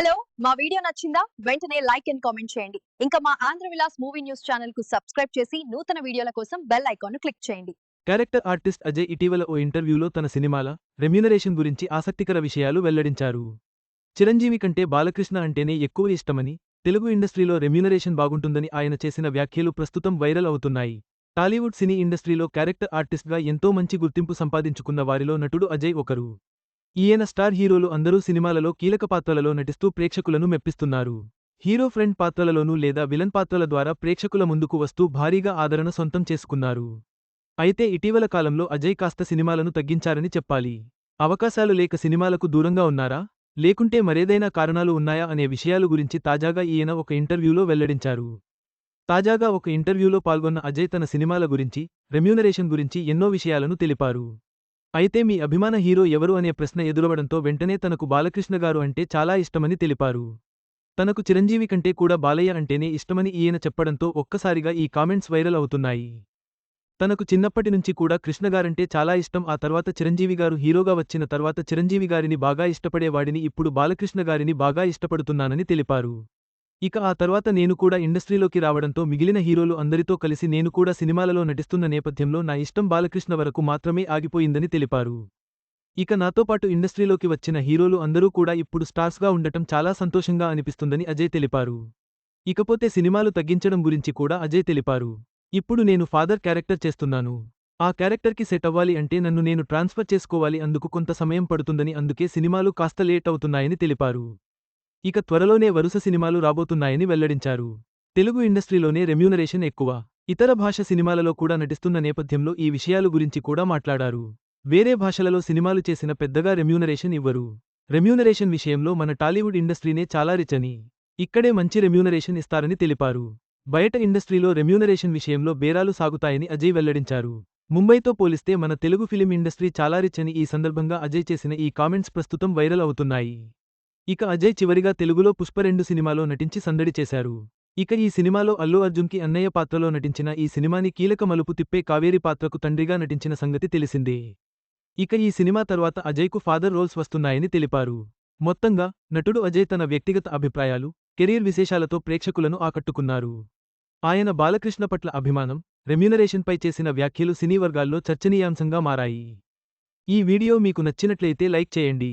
Hello మా video నచ్చిందా? వెంటనే లైక్ అండ్ కామెంట్ చేయండి. ఇంకా మా ఆంధ్ర విలాస్ మూవీ న్యూస్ ఛానల్కు సబ్స్క్రైబ్ చేసి నూతన వీడియోల కోసం బెల్ ఐకాన్ క్లిక్ చేయండి. క్యారెక్టర్ ఆర్టిస్ట్ అజయ్ ఇటీవల ఓ ఇంటర్వ్యూలో తన సినిమాల రెమ్యూనరేషన్ గురించి ఆసక్తికర విషయాలు వెల్లడించారు. చిరంజీవి కంటే బాలకృష్ణ అంటేనే ఎక్కువ ఇష్టమని తెలుగు ఇండస్ట్రీలో రెమ్యూనరేషన్ బాగుంటుందని ఆయన చేసిన వ్యాఖ్యలు ప్రస్తుతం వైరల్ అవుతున్నాయి. టాలీవుడ్ సినీ ఇండస్ట్రీలో క్యారెక్టర్ ఆర్టిస్ట్గా ఎంతో మంచి గుర్తింపు సంపాదించుకున్న వారిలో నటుడు అజయ్ ఒకరు. ఈయన స్టార్ హీరోలు అందరూ సినిమాలలో కీలక పాత్రలలో నటిస్తూ ప్రేక్షకులను మెప్పిస్తున్నారు. హీరో ఫ్రెండ్ పాత్రలలోనూ లేదా విలన్ పాత్రల ద్వారా ప్రేక్షకుల ముందుకు వస్తూ భారీగా ఆదరణ సొంతం చేసుకున్నారు. అయితే ఇటీవల కాలంలో అజయ్ కాస్త సినిమాలను తగ్గించారని చెప్పాలి. అవకాశాలు లేక సినిమాలకు దూరంగా ఉన్నారా? లేకుంటే మరేదైనా కారణాలు ఉన్నాయా అనే విషయాలు గురించి తాజాగా ఈయన ఒక ఇంటర్వ్యూలో వెల్లడించారు. తాజాగా ఒక ఇంటర్వ్యూలో పాల్గొన్న అజయ్ తన సినిమాల గురించి రెమ్యూనరేషన్ గురించి ఎన్నో విషయాలను తెలిపారు. అయితే మీ అభిమాన హీరో ఎవరు అనే ప్రశ్న ఎదురవడంతో వెంటనే తనకు బాలకృష్ణగారు అంటే చాలా ఇష్టమని తెలిపారు. తనకు చిరంజీవి కంటే కూడా బాలయ్య అంటేనే ఇష్టమని ఈయన చెప్పడంతో ఒక్కసారిగా ఈ కామెంట్స్ వైరల్ అవుతున్నాయి. తనకు చిన్నప్పటి నుంచి కూడా కృష్ణగారంటే చాలా ఇష్టం. ఆ తర్వాత చిరంజీవి గారు హీరోగా వచ్చిన తర్వాత చిరంజీవి గారిని బాగా ఇష్టపడేవాడిని. ఇప్పుడు బాలకృష్ణ గారిని బాగా ఇష్టపడుతున్నానని తెలిపారు. ఇక ఆ తర్వాత నేను కూడా ఇండస్ట్రీలోకి రావడంతో మిగిలిన హీరోలు అందరితో కలిసి నేను కూడా సినిమాలలో నటిస్తున్న నేపథ్యంలో నా ఇష్టం బాలకృష్ణ వరకు మాత్రమే ఆగిపోయిందని తెలిపారు. ఇక నాతో పాటు ఇండస్ట్రీలోకి వచ్చిన హీరోలు అందరూ కూడా ఇప్పుడు స్టార్స్గా ఉండటం చాలా సంతోషంగా అనిపిస్తుందని అజయ్ తెలిపారు. ఇకపోతే సినిమాలు తగ్గించడం గురించి కూడా అజయ్ తెలిపారు. ఇప్పుడు నేను ఫాదర్ క్యారెక్టర్ చేస్తున్నాను. ఆ క్యారెక్టర్కి సెట్ అవ్వాలి అంటే నన్ను నేను ట్రాన్స్ఫర్ చేసుకోవాలి అందుకు కొంత సమయం పడుతుందని అందుకే సినిమాలు కాస్త లేట్ అవుతున్నాయని తెలిపారు. ఇక త్వరలోనే వరుస సినిమాలు రాబోతున్నాయని వెల్లడించారు. తెలుగు ఇండస్ట్రీలోనే రెమ్యూనరేషన్ ఎక్కువ. ఇతర భాష సినిమాలలో కూడా నటిస్తున్న నేపథ్యంలో ఈ విషయాలు గురించి కూడా మాట్లాడారు. వేరే భాషలలో సినిమాలు చేసిన పెద్దగా రెమ్యూనరేషన్ ఇవ్వరు. రెమ్యూనరేషన్ విషయంలో మన టాలీవుడ్ ఇండస్ట్రీనే చాలా రిచ్ అని ఇక్కడే మంచి రెమ్యూనరేషన్ ఇస్తారని తెలిపారు. బయట ఇండస్ట్రీలో రెమ్యూనరేషన్ విషయంలో బేరాలు సాగుతాయని అజయ్ వెల్లడించారు. ముంబైతో పోలిస్తే మన తెలుగు ఫిలిం ఇండస్ట్రీ చాలా రిచ్ అని ఈ సందర్భంగా అజయ్ చేసిన ఈ కామెంట్స్ ప్రస్తుతం వైరల్ అవుతున్నాయి. ఇక అజయ్ చివరిగా తెలుగులో పుష్ప రెండు సినిమాలో నటించి సందడి చేశారు. ఇక ఈ సినిమాలో అల్లు అర్జున్కి అన్నయ్య పాత్రలో నటించిన ఈ సినిమాని కీలక మలుపు తిప్పే కావేరి పాత్రకు తండ్రిగా నటించిన సంగతి తెలిసిందే. ఇక ఈ సినిమా తర్వాత అజయ్కు ఫాదర్ రోల్స్ వస్తున్నాయని తెలిపారు. మొత్తంగా నటుడు అజయ్ తన వ్యక్తిగత అభిప్రాయాలు కెరీర్ విశేషాలతో ప్రేక్షకులను ఆకట్టుకున్నారు. ఆయన బాలకృష్ణ పట్ల అభిమానం రెమ్యూనరేషన్పై చేసిన వ్యాఖ్యలు సినీ వర్గాల్లో చర్చనీయాంశంగా మారాయి. ఈ వీడియో మీకు నచ్చినట్లయితే లైక్ చేయండి.